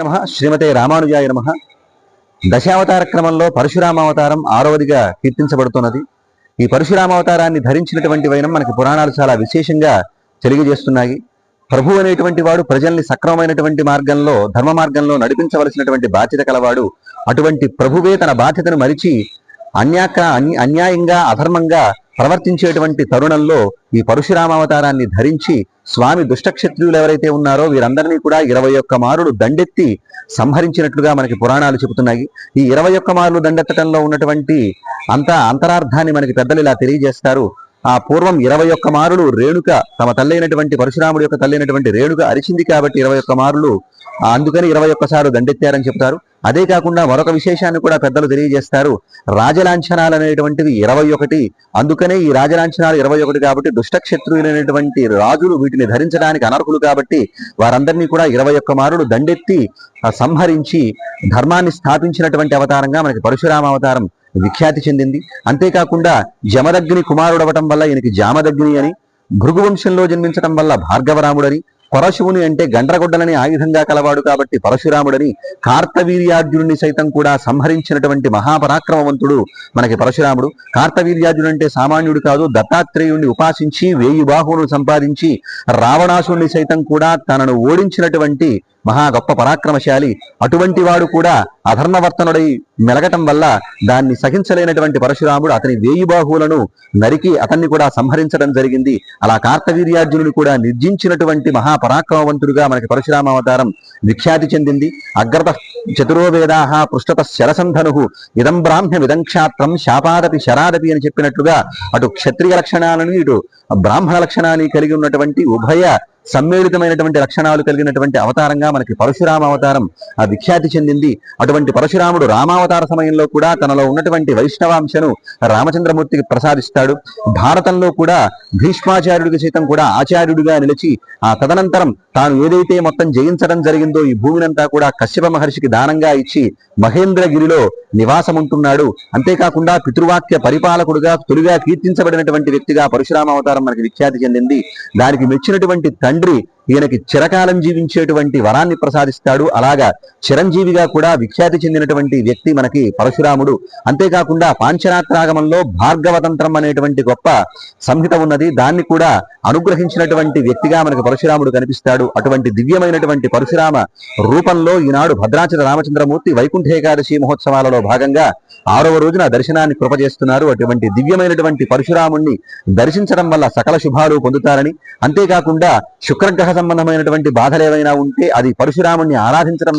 నమ శ్రీమతే రామానుజాయ నమ. దశావతార క్రమంలో పరశురామావతారం ఆరవదిగా కీర్తించబడుతున్నది. ఈ పరశురామావతారాన్ని ధరించినటువంటి వైనం మనకి పురాణాలు చాలా విశేషంగా తెలియజేస్తున్నాయి. ప్రభు అనేటువంటి వాడు ప్రజల్ని సక్రమమైనటువంటి మార్గంలో ధర్మ మార్గంలో నడిపించవలసినటువంటి బాధ్యత కలవాడు. అటువంటి ప్రభువే తన బాధ్యతను మరిచి అన్యాక అన్యాయంగా అధర్మంగా ప్రవర్తించేటువంటి తరుణంలో ఈ పరశురామావతారాన్ని ధరించి స్వామి దుష్టక్షత్రియులు ఎవరైతే ఉన్నారో వీరందరినీ కూడా ఇరవై ఒక్క మారులు దండెత్తి సంహరించినట్లుగా మనకి పురాణాలు చెబుతున్నాయి. ఈ ఇరవై ఒక్క మారులు దండెత్తటంలో ఉన్నటువంటి అంత అంతరార్థాన్ని మనకి పెద్దలు ఇలా తెలియజేస్తారు. ఆ పూర్వం ఇరవై ఒక్క మారులు రేణుక తమ తల్లైనటువంటి పరశురాముడి యొక్క తల్లైనటువంటి రేణుక అరిచింది కాబట్టి ఇరవై ఒక్క మారులు అందుకని ఇరవై ఒక్కసారి దండెత్తారని చెప్తారు అదే కాకుండా మరొక విశేషాన్ని కూడా పెద్దలు తెలియజేస్తారు. రాజలాంఛనాలు అనేటువంటివి ఇరవై ఒకటి. అందుకనే ఈ రాజలాంఛనాలు ఇరవై ఒకటి కాబట్టి దుష్టక్షత్రువులైనటువంటి రాజులు వీటిని ధరించడానికి అనర్హులు కాబట్టి వారందరినీ కూడా ఇరవై ఒక్క మారుడు దండెత్తి సంహరించి ధర్మాన్ని స్థాపించినటువంటి అవతారంగా మనకి పరశురామ అవతారం విఖ్యాతి చెందింది. అంతేకాకుండా జమదగ్ని కుమారుడవటం వల్ల ఈయనకి జామదగ్ని అని భృగువంశంలో జన్మించటం వల్ల భార్గవరాముడని పరశువుని అంటే గండ్రగొడ్డలని ఆయుధంగా కలవాడు కాబట్టి పరశురాముడని కార్తవీర్యార్జునుడిని సైతం కూడా సంహరించినటువంటి మహాపరాక్రమవంతుడు మనకి పరశురాముడు. కార్తవీర్యార్జునుడు అంటే సామాన్యుడు కాదు దత్తాత్రేయుణ్ణి ఉపాసించి వేయి బాహువును సంపాదించి రావణాసుని సైతం కూడా తనను ఓడించినటువంటి మహా గొప్ప పరాక్రమశాలి. అటువంటి వాడు కూడా అధర్మవర్తనుడై మెలగటం వల్ల దాన్ని సహించలేనటువంటి పరశురాముడు అతని వేయి బాహువులను నరికి అతన్ని కూడా సంహరించడం జరిగింది. అలా కార్తవీర్యార్జునుని కూడా నిర్జించినటువంటి మహాపరాక్రమవంతుడుగా మనకి పరశురామ అవతారం విఖ్యాతి చెందింది. అగ్రత చతురో వేదాహ పృష్ఠత శరసంధను. ఇదం బ్రాహ్మ్యమిదం విదంక్షాత్రం శాపాదపి శరాదపి అని చెప్పినట్లుగా అటు క్షత్రియ లక్షణాలను ఇటు బ్రాహ్మణ లక్షణాన్ని కలిగి ఉన్నటువంటి ఉభయ సమ్మేళితమైనటువంటి లక్షణాలు కలిగినటువంటి అవతారంగా మనకి పరశురామ అవతారం ఆ విఖ్యాతి చెందింది. అటువంటి పరశురాముడు రామావతార సమయంలో కూడా తనలో ఉన్నటువంటి వైష్ణవాంశను రామచంద్రమూర్తికి ప్రసాదిస్తాడు. భారతంలో కూడా భీష్మాచార్యుడికి సైతం కూడా ఆచార్యుడిగా నిలిచి ఆ తదనంతరం తాను ఏదైతే మొత్తం జయించడం జరిగిందో ఈ భూమినంతా కూడా కశ్యప మహర్షికి దానంగా ఇచ్చి మహేంద్రగిరిలో నివాసముంటున్నాడు. అంతేకాకుండా పితృవాక్య పరిపాలకుడుగా తొలిగా కీర్తించబడినటువంటి వ్యక్తిగా పరశురామ అవతారం మనకి విఖ్యాతి చెందింది. దానికి మెచ్చినటువంటి తండ్రి ఈయనకి చిరకాలం జీవించేటువంటి వరాన్ని ప్రసాదిస్తాడు. అలాగా చిరంజీవిగా కూడా విఖ్యాతి చెందినటువంటి వ్యక్తి మనకి పరశురాముడు. అంతేకాకుండా పాంచరాత్రాగమంలో భార్గవతంత్రం అనేటువంటి గొప్ప సంహిత ఉన్నది. దాన్ని కూడా అనుగ్రహించినటువంటి వ్యక్తిగా మనకి పరశురాముడు కనిపిస్తాడు. అటువంటి దివ్యమైనటువంటి పరశురామ రూపంలో ఈనాడు భద్రాచల రామచంద్రమూర్తి వైకుంఠ ఏకాదశి మహోత్సవాలలో భాగంగా ఆరవ రోజున దర్శనాన్ని కృపజేస్తున్నారు అటువంటి దివ్యమైనటువంటి పరశురాముణ్ణి దర్శించడం వల్ల సకల శుభాలు పొందుతారని. అంతేకాకుండా శుక్రగ్రహ సంబంధమైనటువంటి బాధలు ఏవైనా ఉంటే అది పరశురాముణ్ణి ఆరాధించడం